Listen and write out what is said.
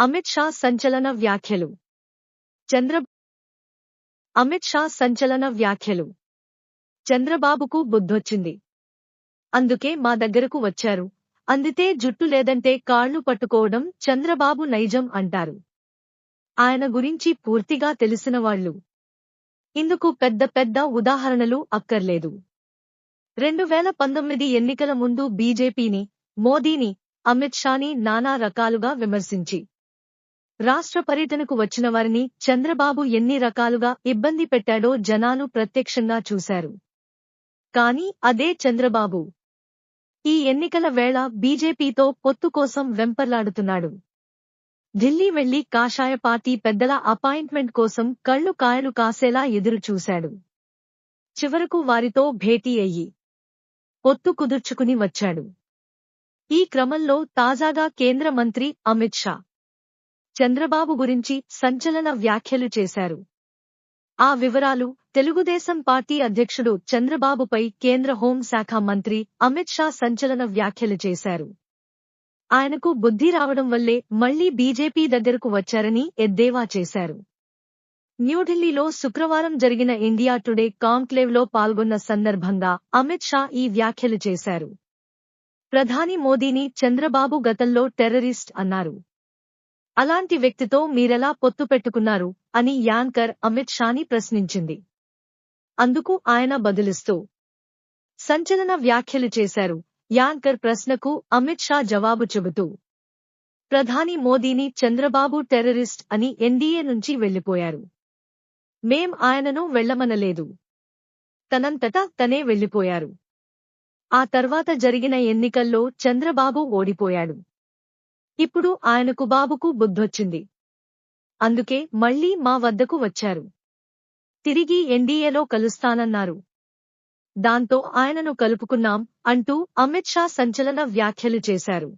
అమిత్ షా సంచలన వ్యాఖ్యలు. చంద్ర అమిత్ షా సంచలన వ్యాఖ్యలు. చంద్రబాబుకు బుద్ధొచ్చింది. అందుకే మా దగ్గరకు వచ్చారు. అందితే జుట్టు లేదంటే కాళ్ళు పట్టుకోవడం చంద్రబాబు నైజం అంటారు. ఆయన గురించి పూర్తిగా తెలిసినవాళ్ళు ఇందుకు పెద్ద పెద్ద ఉదాహరణలు అక్కర్లేదు. రెండు వేల పంతొమ్మిది ఎన్నికల ముందు బీజేపీని మోదీని అమిత్ షాని నానా రకాలుగా విమర్శించి రాష్ట్ర పర్యటనకు వచ్చిన వారిని చంద్రబాబు ఎన్ని రకాలుగా ఇబ్బంది పెట్టాడో జనాలు ప్రత్యక్షంగా చూశారు. కాని అదే చంద్రబాబు. ఈ ఎన్నికల వేళ బీజేపీతో పొత్తు కోసం వెంపర్లాడుతున్నాడు. ఢిల్లీ వెళ్ళి కాషాయ పార్టీ పెద్దల అపాయింట్మెంట్ కోసం కళ్ళు కాయలు కాసేలా ఎదురుచూశాడు. చివరకు వారితో భేటీ అయ్యి పొత్తు కుదుర్చుకుని వచ్చాడు. ఈ క్రమంలో తాజాగా కేంద్ర మంత్రి అమిత్ షా చంద్రబాబు గురించి సంచలన వ్యాఖ్యలు చేశారు. ఆ వివరాలు తెలుగుదేశం పార్టీ అధ్యక్షుడు చంద్రబాబుపై కేంద్ర హోంశాఖ మంత్రి అమిత్ షా సంచలన వ్యాఖ్యలు చేశారు. ఆయనకు బుద్ధి రావడం వల్లే మళ్ళీ బీజేపీ దగ్గరకు వచ్చారని ఎద్దేవా చేశారు. న్యూఢిల్లీలో శుక్రవారం జరిగిన ఇండియా టుడే కాంక్లేవ్లో పాల్గొన్న సందర్భంగా అమిత్ షా ఈ వ్యాఖ్యలు చేశారు. ప్రధాని మోదీని చంద్రబాబు గతంలో టెర్రరిస్ట్ అన్నారు. అలాంటి వ్యక్తితో మీరెలా పొత్తు పెట్టుకున్నారు? అని యాంకర్ అమిత్ షాని ప్రశ్నించింది. అందుకు ఆయన బదులిస్తూ సంచలన వ్యాఖ్యలు చేశారు. యాంకర్ ప్రశ్నకు అమిత్ షా జవాబు చెబుతూ ప్రధాని మోదీని చంద్రబాబు టెర్రరిస్ట్ అని ఎన్డీఏ నుంచి వెళ్ళిపోయారు మేం ఆయనను వెళ్ళమనలేదు తనంతటా తనే వెళ్ళిపోయారు ఆ తర్వాత జరిగిన ఎన్నికల్లో చంద్రబాబు ఓడిపోయాడు. ఇప్పుడు ఆయనకు బాబుకు బుద్ధొచ్చింది. అందుకే మళ్ళీ మా వద్దకు వచ్చారు. తిరిగి ఎన్డీఏలో కలుస్తానన్నారు. దాంతో ఆయనను కలుపుకున్నాం అంటూ అమిత్ షా సంచలన వ్యాఖ్యలు చేశారు.